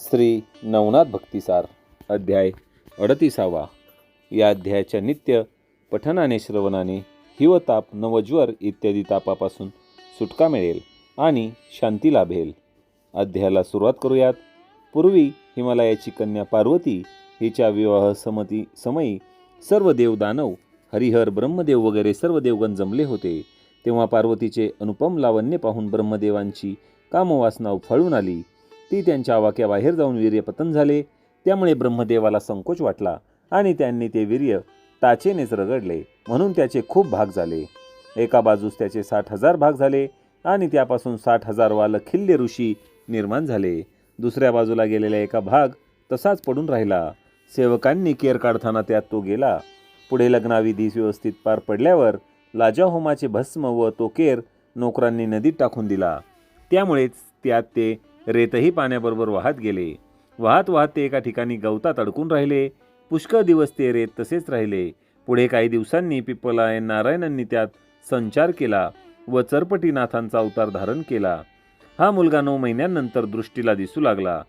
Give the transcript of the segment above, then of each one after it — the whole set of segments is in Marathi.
श्री नवनाथ भक्तिसार अध्याय अडतीसावा. या अध्यायाच्या नित्य पठनाने श्रवणाने हिवताप नवज्वर इत्यादी तापापासून सुटका मिळेल आणि शांती लाभेल. अध्यायाला सुरुवात करूयात. पूर्वी हिमालयाची कन्या पार्वती हिच्या विवाह समती समयी सर्व देव दानव हरिहर ब्रह्मदेव वगैरे सर्व देवगण जमले होते. तेव्हा पार्वतीचे अनुपम लावण्य पाहून ब्रह्मदेवांची कामवासना उफाळून आली. ती त्यांच्या आवाक्याबाहेर जाऊन वीर्यपतन झाले. त्यामुळे ब्रह्मदेवाला संकोच वाटला आणि त्यांनी ते वीर्य टाचेनेच रगडले म्हणून त्याचे खूप भाग झाले. एका बाजूस त्याचे साठ हजार भाग झाले आणि त्यापासून साठ हजार वाल खिल्ले ऋषी निर्माण झाले. दुसऱ्या बाजूला गेलेला एका भाग तसाच पडून राहिला. सेवकांनी केर काढताना त्यात तो गेला. पुढे लग्नाविधी व्यवस्थित पार पडल्यावर लाजा होमाचे भस्म व तो केर नोकरांनी नदीत टाकून दिला. त्यामुळेच त्यात ते रेतही पाण्याबरोबर वाहत गेले. वाहत वाहत ते एका ठिकाणी गवतात अडकून राहिले. पुष्कळ दिवस ते रेत तसेच राहिले. पुढे काही दिवसांनी पिप्पलाय नारायणांनी त्यात संचार केला व चरपटीनाथांचा अवतार धारण केला. हा मुलगा नऊ महिन्यांनंतर दृष्टीला दिसू लागला.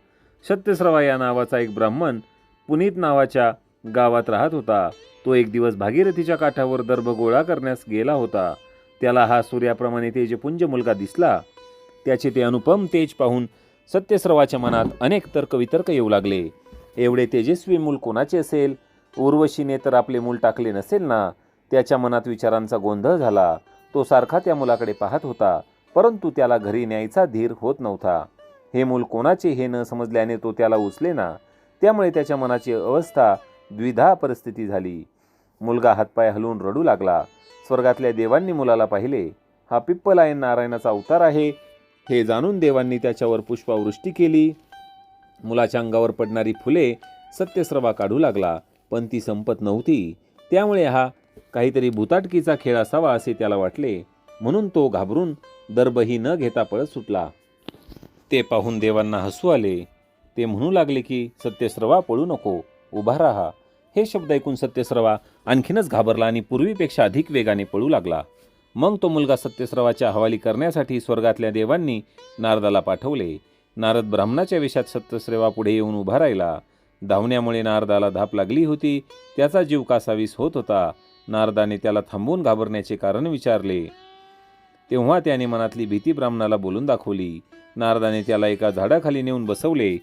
सत्यस्रवा या नावाचा एक ब्राह्मण पुनीत नावाच्या गावात राहत होता. तो एक दिवस भागीरथीच्या काठावर दर्भ गोळा करण्यास गेला होता. त्याला हा सूर्याप्रमाणे तेजपुंज मुलगा दिसला. त्याचे ते अनुपम तेज पाहून सत्यस्रवाच्या मनात अनेक तर्कवितर्क येऊ लागले. एवढे तेजस्वी मूल कोणाचे असेल? उर्वशीने तर आपले मूल टाकले नसेल ना? त्याच्या मनात विचारांचा गोंधळ झाला. तो सारखा त्या मुलाकडे पाहत होता परंतु त्याला घरी न्यायचा धीर होत नव्हता. हे मूल कोणाचे हे न समजल्याने तो त्याला उचले ना? त्यामुळे त्याच्या मनाची अवस्था द्विधा परिस्थिती झाली. मुलगा हातपाय हलवून रडू लागला. स्वर्गातल्या देवांनी मुलाला पाहिले. हा पिप्पलायन नारायणाचा अवतार आहे. हे जाणून देवांनी त्याच्यावर पुष्पावृष्टी केली. मुलाच्या अंगावर पडणारी फुले सत्यस्रवा काढू लागला पण ती संपत नव्हती. त्यामुळे हा काहीतरी भुताटकीचा खेळ असावा असे त्याला वाटले. म्हणून तो घाबरून दर्बही न घेता पळत सुटला. ते पाहून देवांना हसू आले. ते म्हणू लागले की सत्यस्रवा पळू नको उभा राहा. हे शब्द ऐकून सत्यस्रवा आणखीनच घाबरला आणि पूर्वीपेक्षा अधिक वेगाने पळू लागला. मग तो मुलगा सत्यस्रवाच्या हवाली करण्यासाठी स्वर्गातल्या देवांनी नारदाला पाठवले. नारद ब्राह्मणाच्या विषात सत्यस्रेवा पुढे येऊन उभा राहिला. धावण्यामुळे नारदाला धाप लागली होती. त्याचा जीव कासावीस होत होता. नारदाने त्याला थांबवून घाबरण्याचे कारण विचारले. तेव्हा त्याने मनातली भीती ब्राह्मणाला बोलून दाखवली. नारदाने त्याला एका झाडाखाली नेऊन बसवले.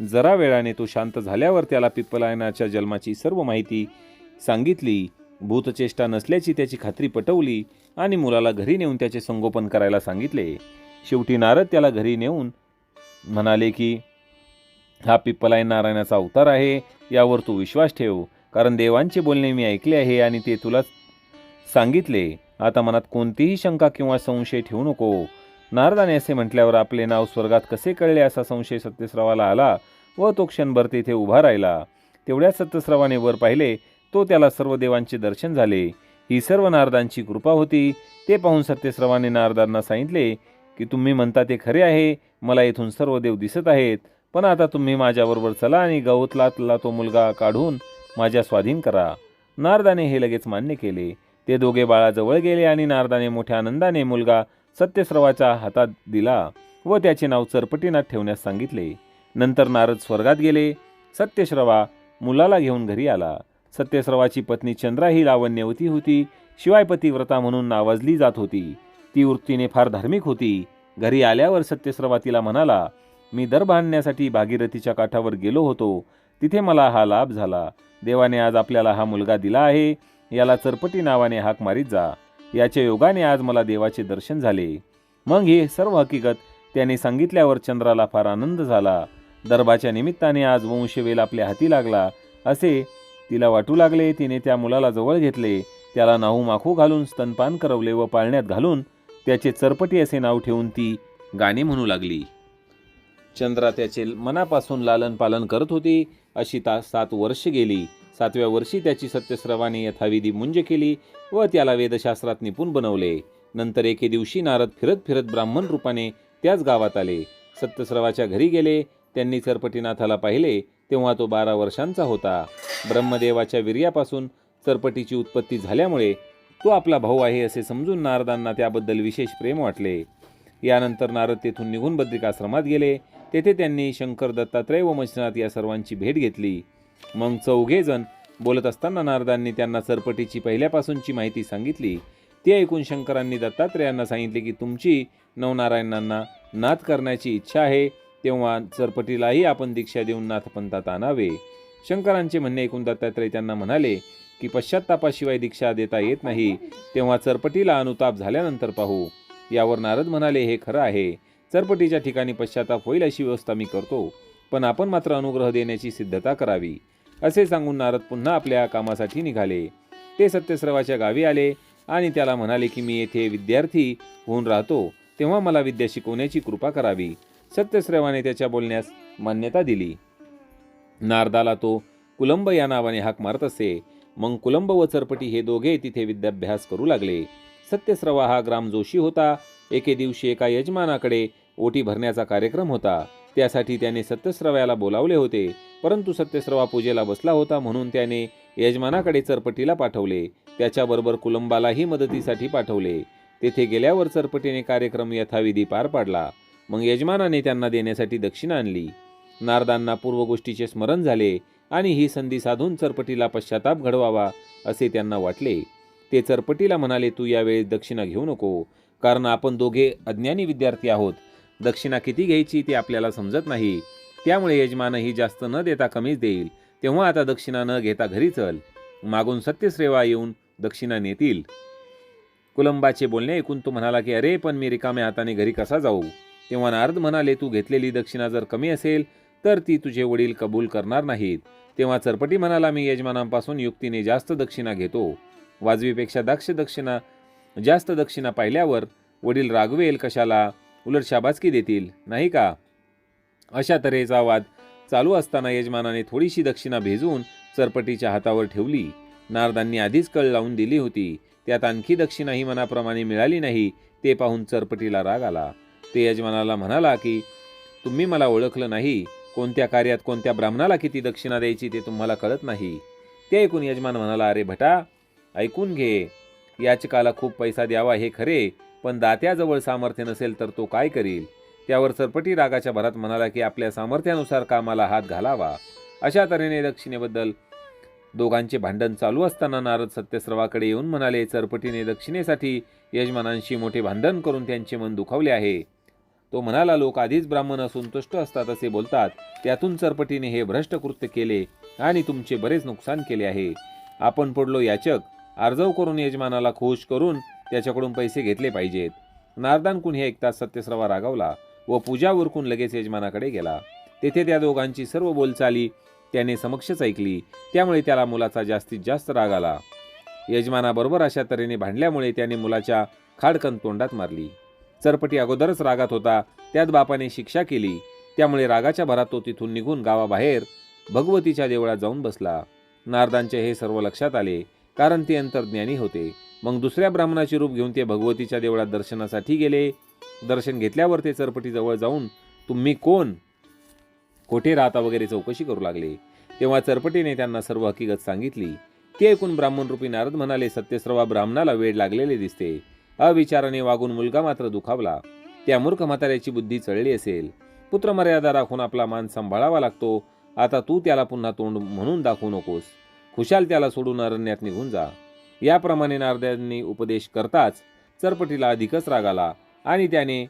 जरा वेळाने तो शांत झाल्यावर त्याला पिप्पलायनाच्या जन्माची सर्व माहिती सांगितली. भूतचेष्टा नसल्याची त्याची खात्री पटवली. आणि मुलाला घरी नेऊन त्याचे संगोपन करायला सांगितले. शेवटी नारद त्याला घरी नेऊन म्हणाले की हा पिप्पलाय नारायणाचा अवतार आहे यावर तू विश्वास ठेव कारण देवांचे बोलणे मी ऐकले आहे आणि ते तुला सांगितले. आता मनात कोणतीही शंका किंवा संशय ठेवू नको. नारदाने असे म्हटल्यावर आपले नाव स्वर्गात कसे कळले असा संशय सत्यस्रावाला आला व तो क्षणभर तेथे उभा राहिला. तेवढ्या सत्यस्रावाने वर पाहिले तो त्याला सर्व देवांचे दर्शन झाले. ही सर्व नारदांची कृपा होती. ते पाहून सत्यश्रवाने नारदांना सांगितले की तुम्ही म्हणता ते खरे आहे. मला इथून सर्व देव दिसत आहेत. पण आता तुम्ही माझ्याबरोबर चला आणि गवतलातला तो मुलगा काढून माझ्या स्वाधीन करा. नारदाने हे लगेच मान्य केले. ते दोघे बाळाजवळ गेले आणि नारदाने मोठ्या आनंदाने मुलगा सत्यस्रवाच्या हातात दिला व त्याचे नाव चरपटीनाथ ठेवण्यास सांगितले. नंतर नारद स्वर्गात गेले. सत्यश्रवा मुलाला घेऊन घरी आला. सत्यस्रवाची पत्नी चंद्रा ही लावण्यवती होती. शिवाय पतिव्रता म्हणून नावाजली जात होती. ती वृत्तीने फार धार्मिक होती. घरी आल्यावर सत्यस्रवा तिला म्हणाला मी दर बांधण्यासाठी भागीरथीच्या काठावर गेलो होतो. तिथे मला हा लाभ झाला. देवाने आज आपल्याला हा मुलगा दिला आहे. याला चरपटी नावाने हाक मारीत जा. याच्या योगाने आज मला देवाचे दर्शन झाले. मग हे सर्व हकीकत त्याने सांगितल्यावर चंद्राला फार आनंद झाला. दर्भाच्या निमित्ताने आज वंशवेल आपल्या हाती लागला. असे तिला वाटू लागले तिने त्या मुलाला जवळ घेतले. त्याला नाहू माखू घालून स्तनपान करवले व पाळण्यात घालून त्याचे चरपटी असे नाव ठेवून ती गाणे म्हणू लागली. चंद्रा त्याचे मनापासून लालन पालन करत होती. अशी ता सात वर्ष गेली. सातव्या वर्षी त्याची सत्यस्रवाने यथाविधी मुंज केली व त्याला वेदशास्त्रात निपुण बनवले. नंतर एके दिवशी नारद फिरत फिरत ब्राह्मण रूपाने त्याच गावात आले. सत्यस्रवाच्या घरी गेले. त्यांनी चरपटीनाथाला पाहिले. तेव्हा तो बारा वर्षांचा होता. ब्रह्मदेवाच्या वीर्यापासून सरपटीची उत्पत्ती झाल्यामुळे तो आपला भाऊ आहे असे समजून नारदांना त्याबद्दल विशेष प्रेम वाटले. यानंतर नारद तेथून निघून बद्रिकाश्रमात गेले. तेथे त्यांनी शंकर दत्तात्रय व मच्छिनाथ या सर्वांची भेट घेतली. मग चौघेजण बोलत असताना नारदांनी त्यांना सरपटीची पहिल्यापासूनची माहिती सांगितली. ती ऐकून शंकरांनी दत्तात्रयांना सांगितले की तुमची नवनारायणांना नाथ करण्याची इच्छा आहे. तेव्हा चरपटीलाही आपण दीक्षा देऊन नाथपंतात आणावे. शंकरांचे म्हणणे ऐकून दत्तात्रय त्यांना म्हणाले की पश्चात्तापाशिवाय दीक्षा देता येत नाही तेव्हा चरपटीला अनुताप झाल्यानंतर पाहू. यावर नारद म्हणाले हे खरं आहे. चरपटीच्या ठिकाणी पश्चाताप होईल अशी व्यवस्था मी करतो पण आपण मात्र अनुग्रह देण्याची सिद्धता करावी. असे सांगून नारद पुन्हा आपल्या कामासाठी निघाले. ते सत्यस्रवाच्या गावी आले आणि त्याला म्हणाले की मी येथे विद्यार्थी होऊन राहतो तेव्हा मला विद्या शिकवण्याची कृपा करावी. सत्यश्रवाने त्याच्या बोलण्यास मान्यता दिली. नारदाला तो कुलंब या नावाने हाक मारत असे. मग कुलंब व चरपटी हे दोघे तिथे विद्याभ्यास करू लागले. सत्यस्रवा हा ग्राम जोशी होता. एके दिवशी एका यजमानाकडे ओटी भरण्याचा कार्यक्रम होता. त्यासाठी त्याने सत्यस्रव्याला बोलावले होते. परंतु सत्यस्रवा पूजेला बसला होता म्हणून त्याने यजमानाकडे चरपटीला पाठवले. त्याच्याबरोबर कुलंबालाही मदतीसाठी पाठवले. तेथे गेल्यावर चरपटीने कार्यक्रम यथाविधी पार पाडला. मग यजमानाने त्यांना देण्यासाठी दक्षिणा आणली. नारदांना पूर्व गोष्टीचे स्मरण झाले आणि ही संधी साधून चरपटीला पश्चाताप घडवावा असे त्यांना वाटले. ते चरपटीला म्हणाले तू यावेळी दक्षिणा घेऊ नको कारण आपण दोघे अज्ञानी विद्यार्थी आहोत. दक्षिणा किती घ्यायची ते आपल्याला समजत नाही. त्यामुळे यजमानही जास्त न देता कमीच देईल. तेव्हा आता दक्षिणा न घेता घरी चल. मागून सत्यश्रेवा येऊन दक्षिणा नेतील. कुलंबाचे बोलणे ऐकून तो म्हणाला की अरे पण मी रिकाम्या हाताने घरी कसा जाऊ? तेव्हा नारद म्हणाले तू घेतलेली दक्षिणा जर कमी असेल तर ती तुझे वडील कबूल करणार नाहीत. तेव्हा चरपटी म्हणाला मी यजमानांपासून युक्तीने जास्त दक्षिणा घेतो. वाजवीपेक्षा दक्ष दक्षिणा जास्त दक्षिणा पाहिल्यावर वडील रागवेल कशाला? उलट शाबासकी देतील नाही का? अशा तऱ्हेचा वाद चालू असताना यजमानाने थोडीशी दक्षिणा भेजून चरपटीच्या हातावर ठेवली. नारदांनी आधीच कळ लावून दिली होती. त्यात आणखी दक्षिणा ही मनाप्रमाणे मिळाली नाही ते पाहून चरपटीला राग आला. ते यजमानाला म्हणाला की तुम्ही मला ओळखलं नाही. कोणत्या कार्यात कोणत्या ब्राह्मणाला किती दक्षिणा द्यायची ते तुम्हाला कळत नाही. ते ऐकून यजमान म्हणाला अरे भटा ऐकून घे. याचकाला खूप पैसा द्यावा हे खरे पण दात्याजवळ सामर्थ्य नसेल तर तो काय करील? त्यावर सरपटी रागाच्या भरात म्हणाला की आपल्या सामर्थ्यानुसार कामाला हात घालावा. अशा तऱ्हेने दक्षिणेबद्दल दोघांचे भांडण चालू असताना नारद सत्यस्रवाकडे येऊन म्हणाले चरपटीने दक्षिणेसाठी यजमानांशी मोठे भांडण करून त्यांचे मन दुखावले आहे. तो म्हणाला लोक आधीच ब्राह्मण असून तुष्ट असतात असे बोलतात. त्यातून चरपटीने हे भ्रष्ट कृत्य केले आणि तुमचे बरेच नुकसान केले आहे. आपण पडलो याचक. अर्जव करून यजमानाला खुश करून त्याच्याकडून पैसे घेतले पाहिजेत. नारदानकून हे ऐकताच सत्यस्रवा रागावला व पूजा उरकून लगेच यजमानाकडे गेला. तेथे त्या दोघांची सर्व बोलचाली त्याने समक्षच ऐकली. त्यामुळे त्याला मुलाचा जास्तीत जास्त राग आला. यजमानाबरोबर अशा तऱ्हेने भांडल्यामुळे त्याने मुलाच्या खाडकन तोंडात मारली. चरपटी अगोदरच रागात होता. त्यात बापाने शिक्षा केली. त्यामुळे रागाच्या भरात तो तिथून निघून गावाबाहेर भगवतीच्या देवळात जाऊन बसला. नारदांचे हे सर्व लक्षात आले कारण ते अंतर्ज्ञानी होते. मग दुसऱ्या ब्राह्मणाचे रूप घेऊन ते भगवतीच्या देवळात दर्शनासाठी गेले. दर्शन घेतल्यावर ते चरपटीजवळ जाऊन तुम्ही कोण? कोठे राहता? वगैरे चौकशी करू लागले. तेव्हा चरपटीने त्यांना सर्व हकीकत सांगितली. ते ऐकून ब्राह्मण रूपी नारद म्हणाले सत्यस्रवा ब्राह्मणाला वेळ लागलेले दिसते. अविचाराने वागून मुलगा मात्र दुखावला. त्या मूर्ख म्हाताऱ्याची बुद्धी चळली असेल. पुत्रमर्यादा राखून आपला मान सांभाळावा लागतो. आता तू त्याला पुन्हा तोंड म्हणून दाखवू नकोस. खुशाल त्याला सोडून अरण्यात निघून जा. याप्रमाणे नारदांनी उपदेश करताच चरपटीला अधिकच राग आला आणि त्याने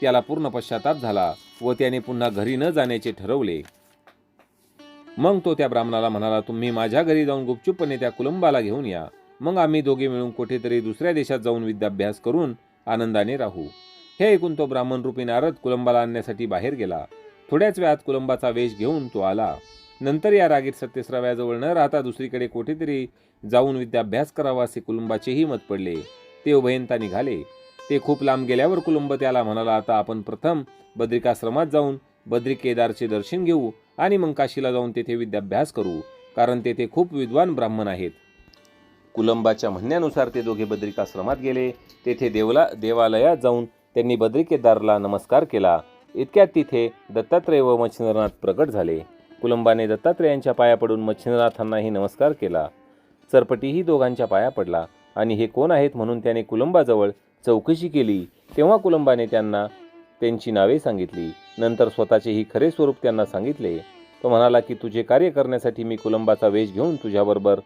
त्याला पूर्ण पश्चाताप झाला व त्याने पुन्हा घरी न जाण्याचे ठरवले. मग तो त्या ब्राह्मणाला म्हणाला तुम्ही माझ्या घरी जाऊन गुपचूपपणे त्या कुलंबाला घेऊन या. मग आम्ही दोघे मिळून कुठेतरी दुसऱ्या देशात जाऊन विद्याभ्यास करून आनंदाने राहू. हे ऐकून तो ब्राह्मण रूपी नारद कुलंबाला आणण्यासाठी बाहेर गेला. थोड्याच वेळात कुलंबाचा वेश घेऊन तो आला. नंतर या रागीत सत्यस्राव्याजवळ न राहता दुसरीकडे कुठेतरी जाऊन विद्याभ्यास करावा असे कुलंबाचेही मत पडले. ते उभयंता निघाले. ते खूप लांब गेल्यावर कुलंब त्याला म्हणाला आता आपण प्रथम बद्रिकाश्रमात जाऊन बद्री केदारचे दर्शन घेऊ आणि मग काशीला जाऊन तेथे विद्याभ्यास करू कारण तेथे खूप विद्वान ब्राह्मण आहेत. कुलंबाच्या म्हणण्यानुसार ते दोघे बद्रिकाश्रमात गेले. तेथे देवला देवालयात जाऊन त्यांनी बद्रिकेदारला नमस्कार केला. इतक्यात तिथे दत्तात्रय व मच्छिंद्रनाथ प्रकट झाले. कुलंबाने दत्तात्रयांच्या पाया पडून मच्छिंद्रनाथांनाही नमस्कार केला. चरपटीही दोघांच्या पाया पडला. आणि हे कोण आहेत म्हणून त्याने कुलंबाजवळ चौकशी केली. तेव्हा कुलंबाने त्यांना त्यांची नावे सांगितली. नंतर स्वतःचेही खरे स्वरूप त्यांना सांगितले. तो म्हणाला की तुझे कार्य करण्यासाठी मी कुलंबाचा वेश घेऊन तुझ्याबरोबर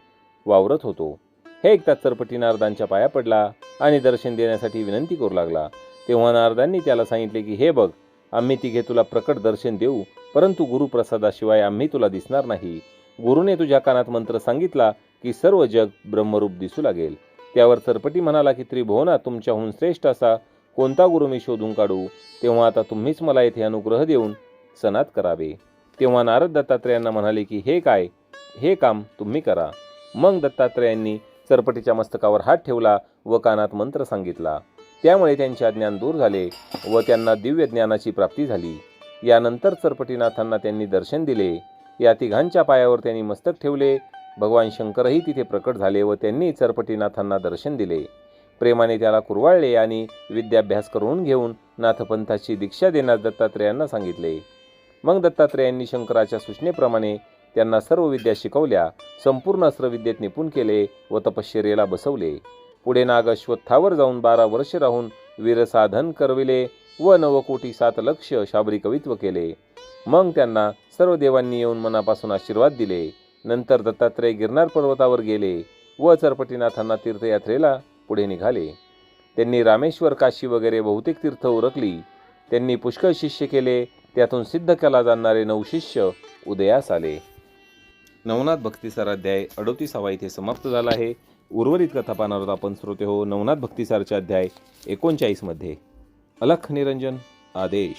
वावरत होतो. हे ऐकताच चरपटी नारदांच्या पाया पडला आणि दर्शन देण्यासाठी विनंती करू लागला. तेव्हा नारदांनी त्याला सांगितले की हे बघ आम्ही तिघे तुला प्रकट दर्शन देऊ परंतु गुरुप्रसादाशिवाय आम्ही तुला दिसणार नाही. गुरुने तुझ्या कानात मंत्र सांगितला की सर्व जग ब्रह्मरूप दिसू लागेल. त्यावर चरपटी म्हणाला की त्रिभुवनात तुमच्याहून श्रेष्ठ असा कोणता गुरु मी शोधून काढू? तेव्हा आता तुम्हीच मला येथे अनुग्रह देऊन सनात करावे. तेव्हा नारद दत्तात्रेयांना म्हणाले की हे काय? हे काम तुम्ही करा. मग दत्तात्रेयांनी चरपटीच्या मस्तकावर हात ठेवला व कानात मंत्र सांगितला. त्यामुळे त्यांचे अज्ञान दूर झाले व त्यांना दिव्य ज्ञानाची प्राप्ती झाली. यानंतर चरपटीनाथांना त्यांनी दर्शन दिले. या तिघांच्या पायावर त्यांनी मस्तक ठेवले. भगवान शंकरही तिथे प्रकट झाले व त्यांनी चरपटीनाथांना दर्शन दिले. प्रेमाने त्याला कुरवाळले आणि विद्याभ्यास करून घेऊन नाथपंथाची दीक्षा देण्यास दत्तात्रेयांना सांगितले. मग दत्तात्रेयांनी शंकराच्या सूचनेप्रमाणे त्यांना सर्व विद्या शिकवल्या संपूर्ण अस्त्रविद्येत निपुण केले व तपश्चर्येला बसवले. पुढे नाग अश्वत्थावर जाऊन बारा वर्ष राहून वीरसाधन करविले व नवकोटी सात लक्ष शाबरी कवित्व केले. मग त्यांना सर्व देवांनी येऊन मनापासून आशीर्वाद दिले. नंतर दत्तात्रेय गिरनार पर्वतावर गेले व चरपटीनाथांना तीर्थयात्रेला पुढे निघाले. त्यांनी रामेश्वर काशी वगैरे बहुतेक तीर्थ उरकली. त्यांनी पुष्कळ शिष्य केले. त्यातून सिद्ध केला जाणारे नऊ शिष्य उदयास आले. नवनाथ भक्तीसार अध्याय अडोतीसावा इथे समाप्त झाला आहे. उर्वरित कथा पाहणार आहोत आपण श्रोते हो नवनाथ भक्तीसारचा अध्याय एकोणचाळीसमध्ये. अलख निरंजन आदेश.